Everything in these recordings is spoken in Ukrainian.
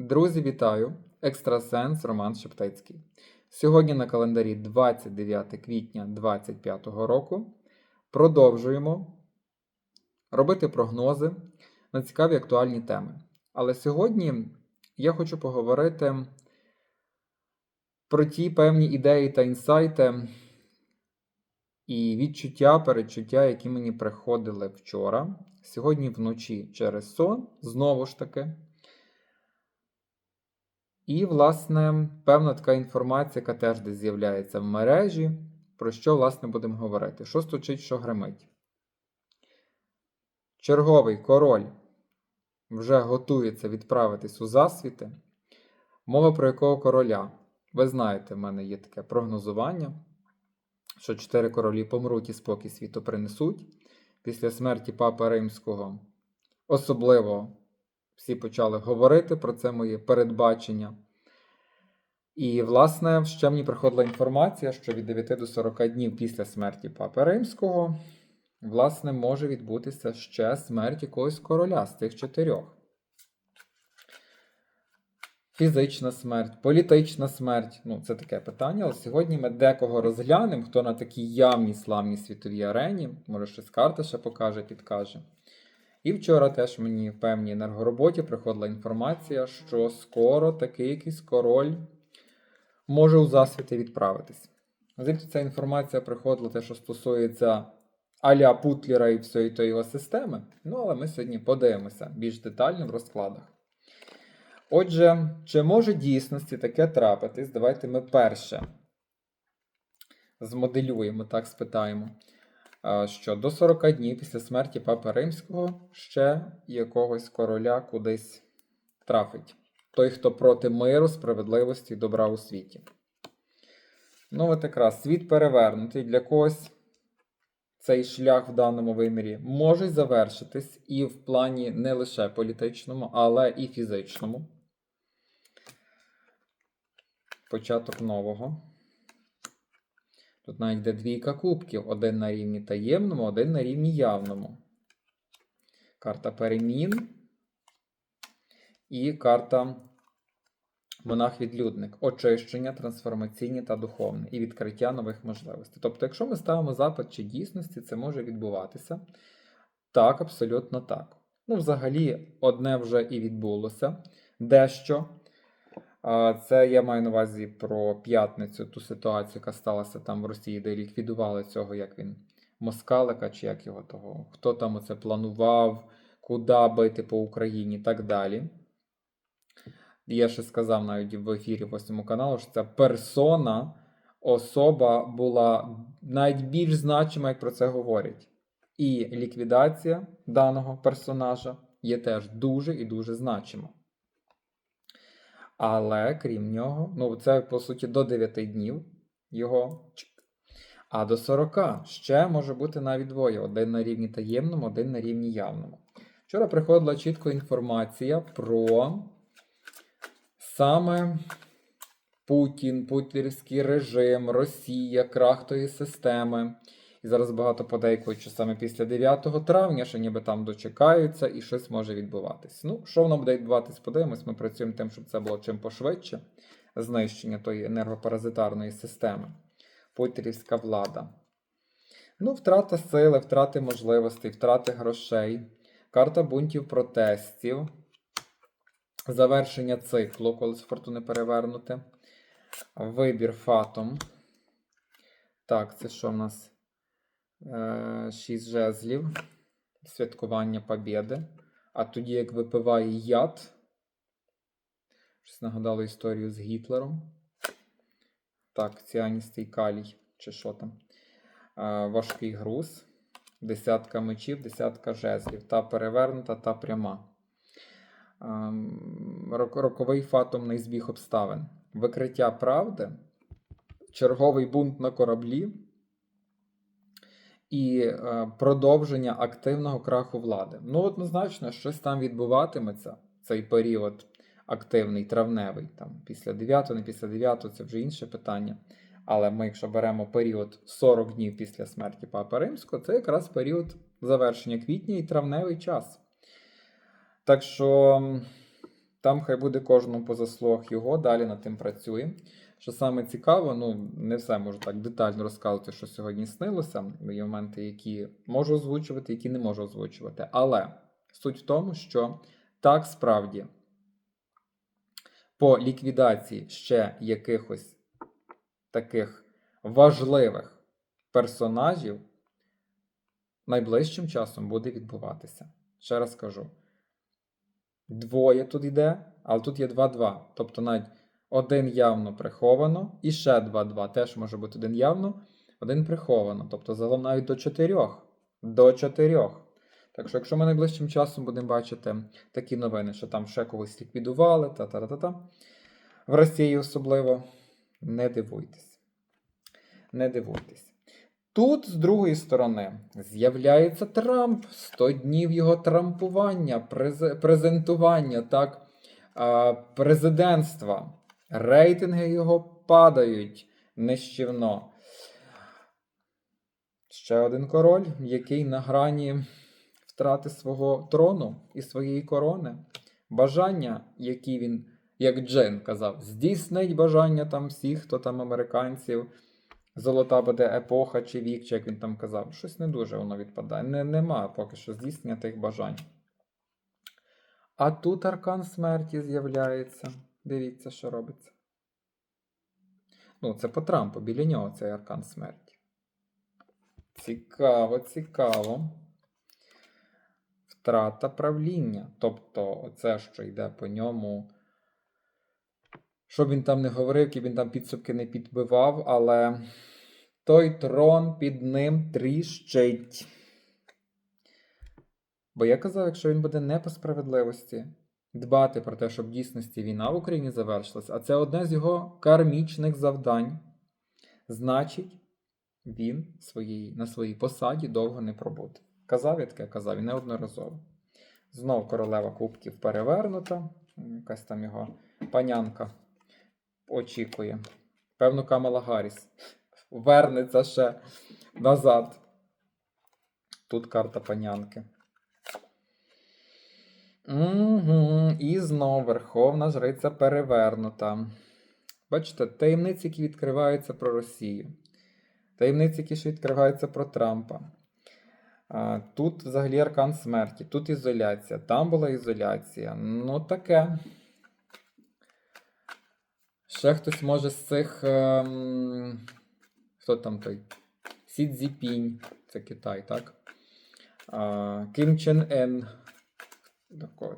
Друзі, вітаю! Екстрасенс Роман Шептицький. Сьогодні на календарі 29 квітня 2025 року продовжуємо робити прогнози на цікаві актуальні теми. Але сьогодні я хочу поговорити про ті певні ідеї та інсайти і відчуття, передчуття, які мені приходили вчора, сьогодні вночі через сон, знову ж таки. І, власне, певна така інформація, яка теж десь з'являється в мережі, про що, власне, будемо говорити. Що стучить, що гримить. Черговий король вже готується відправитись у засвіти. Мова про якого короля? Ви знаєте, в мене є таке прогнозування, що чотири королі помруть і спокій світу принесуть. Після смерті Папи Римського особливо всі почали говорити про це моє передбачення. І, власне, ще мені приходила інформація, що від 9 до 40 днів після смерті Папи Римського, власне, може відбутися ще смерть якогось короля з тих чотирьох. Фізична смерть, політична смерть ну це таке питання. Але сьогодні ми декого розглянемо, хто на такій явній славній світовій арені, може щось карта ще покаже, підкаже. І вчора теж мені в певній енергороботі приходила інформація, що скоро такий якийсь король може у засвіти відправитись. Звідки ця інформація приходила, те, що стосується аля Путлера і всієї тої його системи. Ну, але ми сьогодні подивимося більш детально в розкладах. Отже, чи може дійсності таке трапитись? Давайте ми перше змоделюємо, так спитаємо, що до 40 днів після смерті Папи Римського ще якогось короля кудись трафить. Той, хто проти миру, справедливості і добра у світі. Ну, от якраз світ перевернутий для когось. Цей шлях в даному вимірі може завершитись і в плані не лише політичному, але і фізичному. Початок нового. Тут навіть йде двійка кубків. Один на рівні таємному, один на рівні явному. Карта перемін. І карта монах-відлюдник. Очищення, трансформаційні та духовне і відкриття нових можливостей. Тобто, якщо ми ставимо запит чи дійсності, це може відбуватися. Так, абсолютно так. Ну, взагалі, одне вже і відбулося. Дещо. Це я маю на увазі про п'ятницю, ту ситуацію, яка сталася там в Росії, де ліквідували цього, як він, Москалика, чи як його того, хто там оце планував, куди бити по Україні і так далі. Я ще сказав навіть в ефірі восьмому каналу, що ця персона, особа була навіть більш значима, як про це говорять. І ліквідація даного персонажа є теж дуже і дуже значима. Але крім нього, ну це по суті до 9 днів його. А до 40 ще може бути навіть двоє: один на рівні таємному, один на рівні явному. Вчора приходила чітко інформація про саме Путін, путінський режим, Росія, крах тої системи. І зараз багато подейкують, що саме після 9 травня, що ніби там дочекаються і щось може відбуватись. Ну, що воно буде відбуватись, подивимось. Ми працюємо тим, щоб це було чим пошвидше знищення тої енергопаразитарної системи. Путірівська влада. Ну, втрата сили, втрати можливостей, втрати грошей, карта бунтів протестів, завершення циклу, коли з фортуни перевернути. Вибір фатом. Так, це що в нас? Е, Шість жезлів. Святкування Побєди. А тоді, як випиває яд. Щось нагадало історію з Гітлером. Так, ціаністий калій, чи що там. Е, Важкий груз. Десятка мечів, десятка жезлів. Та перевернута, та пряма. Ем, Роковий фатомний збіг обставин. Викриття правди. Черговий бунт на кораблі і е, продовження активного краху влади. Ну, однозначно, щось там відбуватиметься цей період активний, травневий, там після 9, не після 9, це вже інше питання. Але ми, якщо беремо період 40 днів після смерті Папи Римського, це якраз період завершення квітня і травневий час. Так що Там хай буде кожному по заслуг його, далі над тим працює. Що саме цікаво, ну не все можу так детально розказувати, що сьогодні снилося. Є моменти, які можу озвучувати, які не можу озвучувати. Але суть в тому, що так справді по ліквідації ще якихось таких важливих персонажів найближчим часом буде відбуватися. Ще раз кажу: двоє тут йде, але тут є 2-2. Тобто навіть один явно приховано, і ще 2-2. Теж може бути один явно, один приховано. Тобто загалом навіть до 4. До 4. Так що, якщо ми найближчим часом будемо бачити такі новини, що там ще когось ліквідували, та-та-та-та, в Росії особливо, не дивуйтесь. Не дивуйтесь. Тут, з другої сторони, з'являється Трамп, 100 днів його трампування, презентування, так, президентства. Рейтинги його падають нищівно. Ще один король, який на грані втрати свого трону і своєї корони. Бажання, які він, як Джин казав, здійснить бажання там всіх, хто там американців. Золота буде епоха чи вік, чи як він там казав. Щось не дуже воно відпадає. Не, нема поки що здійснення тих бажань. А тут аркан смерті з'являється. Дивіться, що робиться. Ну, це по Трампу, біля нього цей аркан смерті. Цікаво, цікаво. Втрата правління. Тобто, це, що йде по ньому. Що б він там не говорив, які він там підсумки не підбивав, але той трон під ним тріщить. Бо я казав, якщо він буде не по справедливості дбати про те, щоб в дійсності війна в Україні завершилась, а це одне з його кармічних завдань, значить, він своїй, на своїй посаді довго не пробуде. Казав я таке, казав і неодноразово. Знов королева кубків перевернута, якась там його панянка очікує. Певно, Камала Гарріс вернеться ще назад. Тут карта панянки. Угу. І знов Верховна Жриця перевернута. Бачите, таємниці, які відкриваються про Росію. Таємниці, які ще відкриваються про Трампа. Тут взагалі аркан смерті, тут ізоляція, там була ізоляція. Ну, таке. Ще хтось може з цих. Ем... Хто там той? Сі Цзіпінь, це Китай, так? Кім Чен Ен.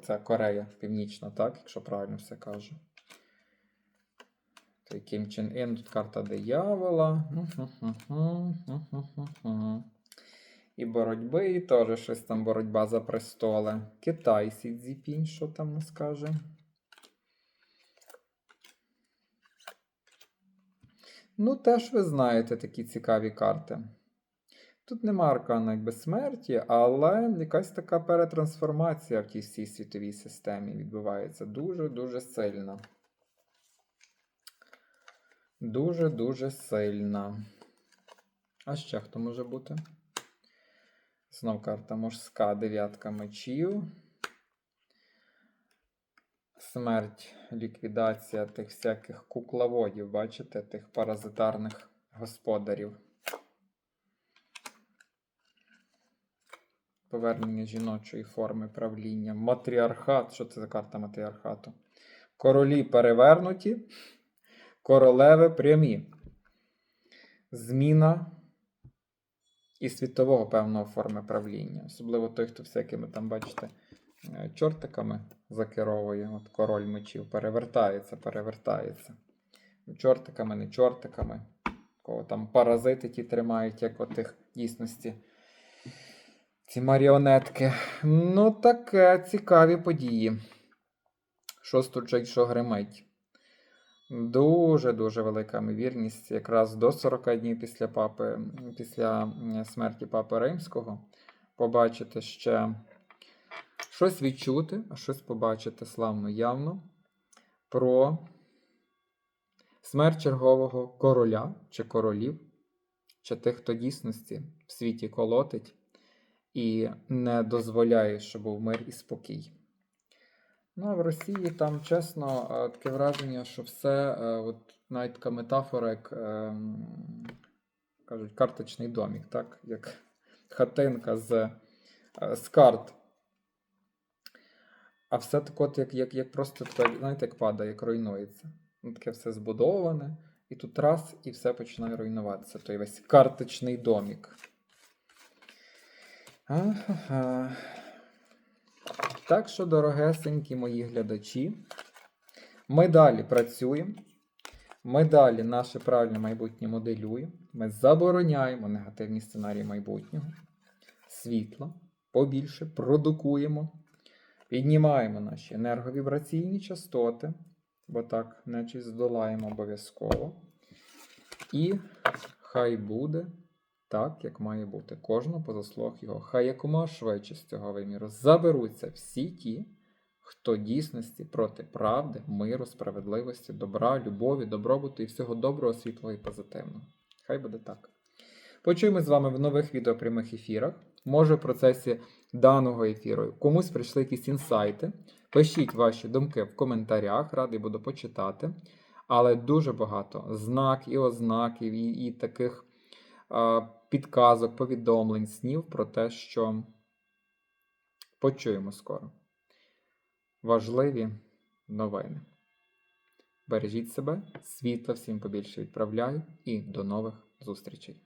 Це Корея Північна, так? Якщо правильно все кажу. Той Кім Чен Ен, тут карта диявола. І боротьби, і теж щось там боротьба за престоли. Китай Сі Цзіпінь, що там нас каже? Ну, теж ви знаєте такі цікаві карти. Тут нема аркана якби смерті, але якась така перетрансформація в тій всій світовій системі відбувається дуже-дуже сильна. Дуже-дуже сильна. А ще хто може бути? Знов карта морська, дев'ятка мечів. Смерть, ліквідація тих всяких кукловодів, бачите, тих паразитарних господарів. Повернення жіночої форми правління. Матріархат. Що це за карта матріархату? Королі перевернуті, королеви прямі. Зміна і світового певного форми правління. Особливо той, хто всякими там, бачите, е, чортиками закеровує. От король мечів перевертається, перевертається. Чортиками, не чортиками. Кого там паразити ті тримають, як отих дійсності. Ці маріонетки. Ну, таке цікаві події. Що стучить, що гримить. Дуже-дуже велика ймовірність, якраз до 40 днів після папи, після смерті Папи Римського, побачити ще щось відчути, а щось побачити славно явно про смерть чергового короля чи королів, чи тих, хто дійсності в світі колотить і не дозволяє, щоб був мир і спокій. Ну, а в Росії там, чесно, е, таке враження, що все, е, от навіть така метафора, як ем, кажуть, карточний домік, так? Як хатинка з, е, з карт. А все так от, як, як, як просто знаєте, як падає, як руйнується. Ну, таке все збудоване, і тут раз, і все починає руйнуватися. Той весь карточний домік. Ага. Так що, дорогесенькі мої глядачі, ми далі працюємо. Ми далі наше правильне майбутнє моделюємо. Ми забороняємо негативні сценарії майбутнього. Світло побільше продукуємо. Піднімаємо наші енерговібраційні частоти, бо так нечість здолаємо обов'язково. І хай буде так, як має бути. Кожного по заслуг його. Хай якомога швидше з цього виміру заберуться всі ті, хто дійсності проти правди, миру, справедливості, добра, любові, добробуту і всього доброго, світлого і позитивного. Хай буде так. Почуємо з вами в нових відео прямих ефірах. Може, в процесі даного ефіру комусь прийшли якісь інсайти. Пишіть ваші думки в коментарях, радий буду почитати. Але дуже багато знак і ознаків, і, і таких а, підказок, повідомлень, снів про те, що почуємо скоро. Важливі новини. Бережіть себе, світла всім побільше відправляю і до нових зустрічей.